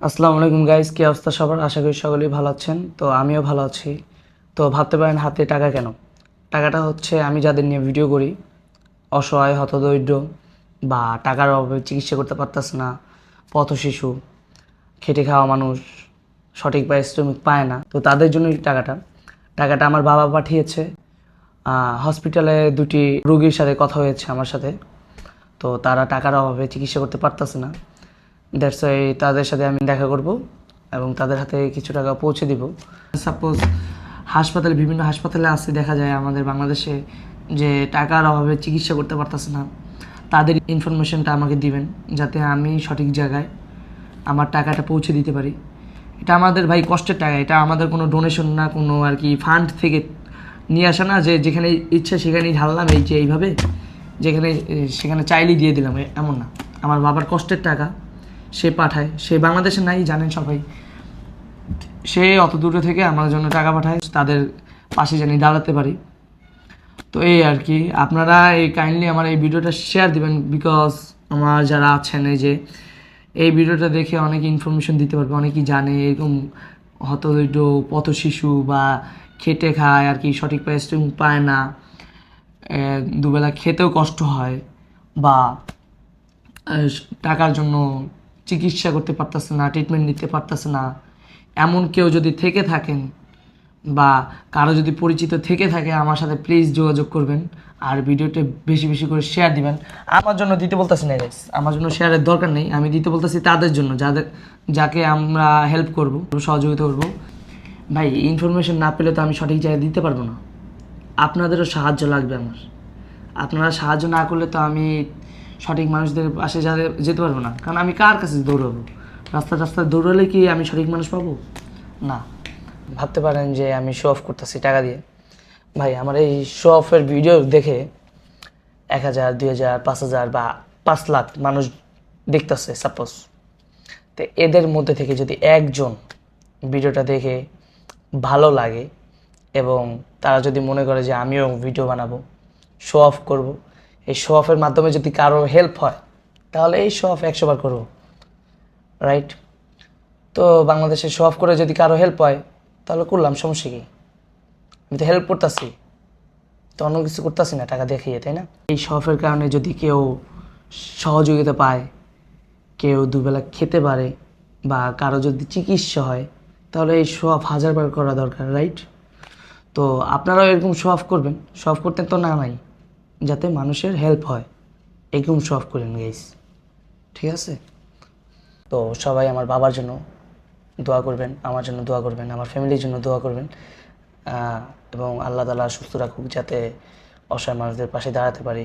আসসালামু আলাইকুম গাইস কি অবস্থা সবার? আশা করি সকলেই ভালো আছেন। তো আমিও ভালো আছি। তো ভাবতে পারেন হাতে টাকা কেন? টাকাটা হচ্ছে আমি যাদের নিয়ে ভিডিও করি, অসহায়, হতদরিদ্র বা টাকার অভাবে চিকিৎসা করতে পারতাস না, পথ শিশু, খেটে খাওয়া মানুষ, সঠিক পারিশ্রমিক পায় না। তো তাদের জন্যই টাকাটা। টাকাটা আমার বাবা পাঠিয়েছে। হসপিটালে দুটি রুগীর সাথে কথা হয়েছে আমার সাথে। তো তারা টাকার অভাবে চিকিৎসা করতে পারতেছে না। দ্যাটস ওয়াই তাদের সাথে আমি দেখা করব এবং তাদের হাতে কিছু টাকা পৌঁছে দিব। সাপোজ হাসপাতালে, বিভিন্ন হাসপাতালে আছে, দেখা যায় আমাদের বাংলাদেশে যে টাকার অভাবে চিকিৎসা করতে পারতেছে না। তাদের ইনফরমেশনটা আমাকে দিবেন যাতে আমি সঠিক জায়গায় আমার টাকাটা পৌঁছে দিতে পারি। এটা আমাদের ভাই কষ্টের টাকা, এটা আমাদের কোনো ডোনেশন না, কোনো আর কি ফান্ড থেকে নিয়ে আসা না, যে যেখানে ইচ্ছা সেখানেই ঢাললাম, এই যে এইভাবে, যেখানে, সেখানে চাইলেই দিয়ে দিলাম এমন না। আমার বাবার কষ্টের টাকা সে পাঠায়, সে বাংলাদেশে নাই, জানেন সবাই। সে অত দূরে থেকে আমার জন্য টাকা পাঠায়, তাদের পাশে জানি দাঁড়াতে পারি। তো এই আর কি, আপনারা এই কাইন্ডলি আমার এই ভিডিওটা শেয়ার দিবেন বিকজ আমার যারা আছেন এই যে, এই ভিডিওটা দেখে অনেক ইনফরমেশন দিতে পারবে, অনেকেই জানে এরকম হতদরিদ্র পথ শিশু বা খেটে খায় আর কি, সঠিক পারিশ্রমিক পায় না দুবেলা খেতেও কষ্ট হয় বা টাকার জন্য চিকিৎসা করতে পারতেছে না ট্রিটমেন্ট নিতে পারতেছে না। এমন কেউ যদি থেকে থাকেন বা কারও যদি পরিচিত থেকে থাকে, আমার সাথে প্লিজ যোগাযোগ করবেন আর ভিডিওটা বেশি বেশি করে শেয়ার দিবেন। আমার জন্য দিতে বলতেছি না গাইস আমার জন্য শেয়ারের দরকার নেই। আমি দিতে বলতেছি তাদের জন্য, যাদের, যাকে আমরা হেল্প করব, সহযোগিতা করব। ভাই ইনফরমেশন না পেলে তো আমি সঠিক জায়গায় দিতে পারব না। আপনাদেরও সাহায্য লাগবে আমার। আপনারা সাহায্য না করলে তো আমি সঠিক মানুষদের পাশে যা- যেতে পারব না। কারণ আমি কার কাছে দৌড়াবো? রাস্তা রাস্তায় দৌড়ালে কি আমি সঠিক মানুষ পাবো? না। ভাবতে পারেন যে আমি শো অফ করতেছি টাকা দিয়ে। ভাই, আমার এই শো অফের ভিডিও দেখে এক হাজার, দুই হাজার, পাঁচ হাজার বা পাঁচ লাখ মানুষ দেখতেছে সাপোজ তো এদের মধ্যে থেকে যদি একজন ভিডিওটা দেখে ভালো লাগে এবং তারা যদি মনে করে যে আমিও ভিডিও বানাবো শো অফ করব এই শো অফের মাধ্যমে যদি কারও হেল্প হয়, তাহলে এই শো অফ একশো বার করব রাইট তো বাংলাদেশে শো অফ করে যদি কারও হেল্প হয়, তাহলে করলাম, সমস্যা কি? আমি তো হেল্প করতেছি, তো অন্য কিছু করতেছি না, টাকা দেখিয়ে তাই না? এই শো অফের কারণে যদি কেউ সহযোগিতা পায়, কেউ দুবেলা খেতে পারে, বা কারও যদি চিকিৎসা হয়, তাহলে এই শো অফ হাজারবার করা দরকার রাইট তো আপনারাও এরকম শো অফ করবেন শো অফ করতে তো না নাই। যাতে মানুষের হেল্প হয়। এগুম সব করেন গাইস ঠিক আছে? তো সবাই আমার বাবার জন্য দোয়া করবেন, আমার জন্য দোয়া করবেন, আমার ফ্যামিলির জন্য দোয়া করবেন এবং আল্লাহ তালা সুস্থ রাখুক যাতে অসহায় মানুষদের পাশে দাঁড়াতে পারি।